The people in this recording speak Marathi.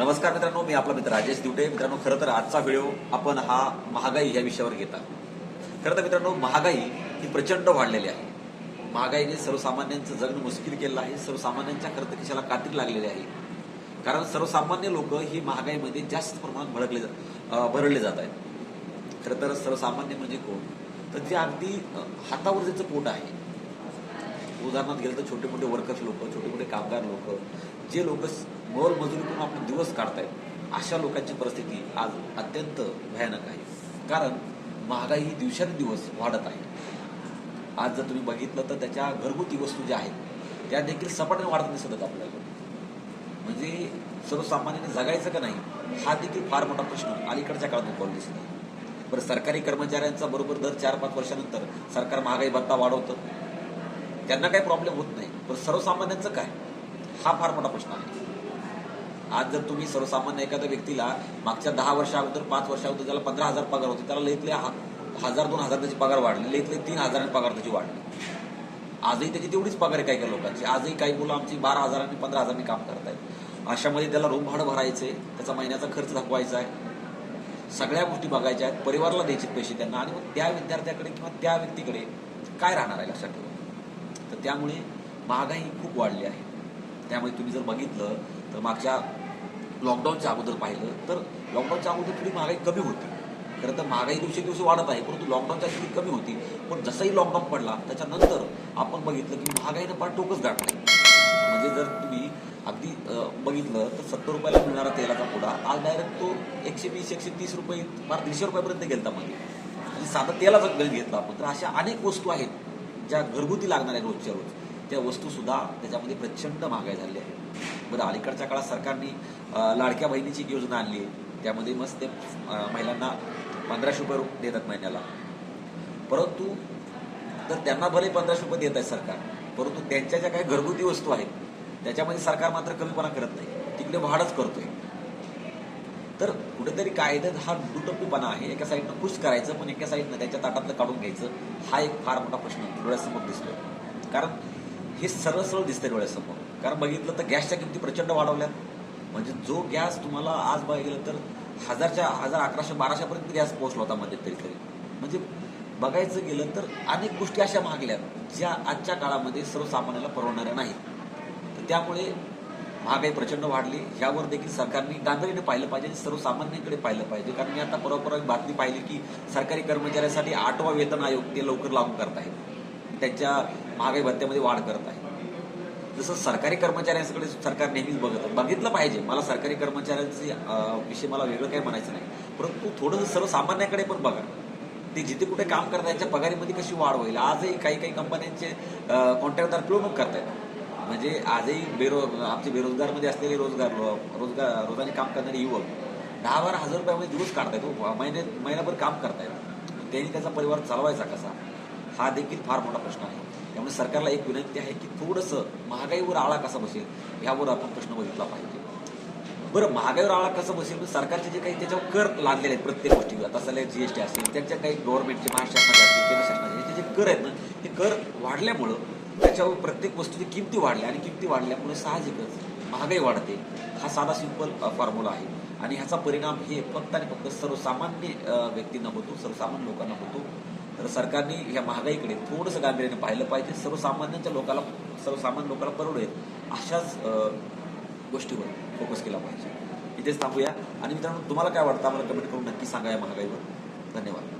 नमस्कार मित्रांनो मी आपला मित्र राजेश दिवटे. मित्रांनो खरं तर आजचा व्हिडिओ आपण हा महागाई या विषयावर घेता खरं तर मित्रांनो महागाई ही प्रचंड वाढलेली आहे. महागाईने सर्वसामान्यांचं जगणं मुश्किल केलं आहे. सर्वसामान्यांच्या खरं तर खिशाला कात्री लागलेली आहे. कारण सर्वसामान्य लोक ही महागाईमध्ये जास्त प्रमाणात भडकले जा- भरडले जात आहेत. खरं तर सर्वसामान्य म्हणजे कोण? तर जे अगदी हातावर ज्याचं पोट आहे उदाहरणार्थ गेलं तर छोटे मोठे वर्कर्स लोक छोटे मोठे कामगार लोक जे लोक मोल मजुरी करून आपले दिवस काढतायत अशा लोकांची परिस्थिती आज अत्यंत भयानक आहे. कारण महागाई ही दिवसेंदिवस वाढत आहे. आज जर तुम्ही बघितलं तर त्याच्या घरगुती वस्तू ज्या आहेत त्या देखील सपाट्याने वाढत दिसत आहेत आपल्याला. म्हणजे सर्वसामान्याने जगायचं का नाही हा देखील फार मोठा प्रश्न अलीकडच्या काळात उद्भवला दिसत आहे. बरं सरकारी कर्मचाऱ्यांचा बरोबर दर चार पाच वर्षानंतर सरकार महागाई भत्ता वाढवतं. त्यांना काही प्रॉब्लेम होत नाही. पण सर्वसामान्यांचं काय? हा फार मोठा प्रश्न आहे. आज जर तुम्ही सर्वसामान्य एखाद्या व्यक्तीला मागच्या दहा वर्षा अगोदर पाच वर्षा अगोदर ज्याला पंधरा हजार पगार होते त्याला लईतले हा- हजार दोन हजार त्याची पगार वाढली लईतले तीन हजारांनी पगार त्याची वाढली. आजही त्याची तेवढीच पगार आहे काही काही लोकांची. आजही काही मुलं आमची बारा हजारांनी पंधरा हजारांनी काम करत आहेत. अशामध्ये त्याला रूम भाडं भरायचे त्याचा महिन्याचा खर्च दाखवायचा आहे. सगळ्या गोष्टी बघायच्या आहेत. परिवाराला द्यायचे पैसे त्यांना आणि मग त्या विद्यार्थ्याकडे किंवा त्या व्यक्तीकडे काय राहणार आहे लक्षात ठेवा. तर त्यामुळे महागाई खूप वाढली आहे. त्यामुळे तुम्ही जर बघितलं तर मागच्या लॉकडाऊनच्या अगोदर पाहिलं तर लॉकडाऊनच्या अगोदर थोडी महागाई कमी होती. खरं तर महागाई दिवसेदिवशी वाढत आहे परंतु लॉकडाऊनच्या स्थिती कमी होती. पण जसंही लॉकडाऊन पडला त्याच्यानंतर आपण बघितलं की महागाईनं फार टोकच गाठलं. म्हणजे जर तुम्ही अगदी बघितलं तर सत्तर रुपयाला मिळणारा तेलाचा पुडा आज डायरेक्ट तो एकशे वीस एकशे तीस रुपये फार दीडशे रुपयापर्यंत गेलता मध्ये. म्हणजे साधा तेलाचा गणित घेतला आपण. तर अशा अनेक वस्तू आहेत ज्या घरगुती लागणाऱ्या रोजच्या रोज त्या वस्तूसुद्धा त्याच्यामध्ये प्रचंड महागाई झाली आहे. बरं अलीकडच्या काळात सरकारने लाडक्या बहिणीची एक योजना आणली आहे. त्यामध्ये मस्त ते महिलांना पंधराशे रुपये देतात महिन्याला. परंतु तर त्यांना भले पंधराशे रुपये देत आहे सरकार परंतु त्यांच्या ज्या काही घरगुती वस्तू आहेत त्याच्यामध्ये सरकार मात्र कमीपणा करत नाही. तिकडे वाढच करतोय. तर कुठेतरी कायद्यात हा दुटप्पीपणा आहे. एका साईडनं खुश करायचं पण एका साईडनं त्याच्या ताटातलं काढून घ्यायचं हा एक फार मोठा प्रश्न डोळ्यासमोर दिसतोय. कारण हे सरळ सरळ दिसतंय डोळ्यासमोर. कारण बघितलं तर गॅसच्या किमती प्रचंड वाढवल्यात. म्हणजे जो गॅस तुम्हाला आज बघायला गेलं तर हजारच्या हजार अकराशे बाराशेपर्यंत गॅस पोहोचला होता मध्ये तरी तरी. म्हणजे बघायचं गेलं तर अनेक गोष्टी अशा मागल्या ज्या आजच्या काळामध्ये सर्वसामान्याला परवडणाऱ्या नाहीत. तर त्यामुळे महागाई प्रचंड वाढली. यावर देखील सरकारने गांभीर्याने पाहिलं पाहिजे आणि सर्वसामान्यांकडे पाहिलं पाहिजे. कारण मी आता परवा परवा बातमी पाहिली की सरकारी कर्मचाऱ्यांसाठी आठवा वेतन आयोग ते लवकर लागू करत आहेत. त्यांच्या महागाई भत्त्यामध्ये वाढ करत आहे जसं सरकारी कर्मचाऱ्यांकडे सरकार नेहमीच बघत बघितलं पाहिजे. मला सरकारी कर्मचाऱ्यांचे विषय विषयी मला वेगळं काही म्हणायचं नाही. परंतु थोडंसं सर्वसामान्याकडे पण बघा. ते जिथे कुठे काम करतात त्यांच्या पगारीमध्ये कशी वाढ होईल? आजही काही काही कंपन्यांचे कॉन्ट्रॅक्टदार पिळवणूक करतायत. म्हणजे आजही बेरो आमचे बेरोजगारमध्ये असलेले रोजगार रोजगार रोजाने काम करणारे युवक दहा बारा हजार रुपयामध्ये दिवस काढतायत हो. महिने महिनाभर काम करतायत. त्यांनी त्याचा परिवार चालवायचा कसा? हा देखील फार मोठा प्रश्न आहे. त्यामुळे सरकारला एक विनंती आहे की थोडंसं महागाईवर आळा कसा बसेल ह्यावर आपण प्रश्न बघितला पाहिजे. बरं महागाईवर आळा कसं बसेल? सरकारचे जे काही त्याच्यावर कर लादलेले आहेत प्रत्येक गोष्टीवर आता एस टी असेल त्यांच्या काही गव्हर्नमेंटचे महाराष्ट्र शासनाचे असतील केंद्र शासनाचे जे कर आहेत ना ते कर वाढल्यामुळं त्याच्यावर प्रत्येक वस्तूची किमती वाढल्या आणि किमती वाढल्यामुळे साहजिकच महागाई वाढते. हा साधा सिंपल फॉर्म्युला आहे. आणि ह्याचा परिणाम हे फक्त आणि फक्त सर्वसामान्य व्यक्तींना होतो सर्वसामान्य लोकांना होतो. तर सरकारने ह्या महागाईकडे थोडंसं गांभीर्याने पाहिलं पाहिजे. सर्वसामान्यांच्या लोकांना सर्वसामान्य लोकांना परवडेल अशाच गोष्टीवर फोकस केला पाहिजे. इथेच थांबूया. आणि मित्रांनो तुम्हाला काय वाटतं? आम्हाला कमेंट करून नक्की सांगा या महागाईवर. धन्यवाद.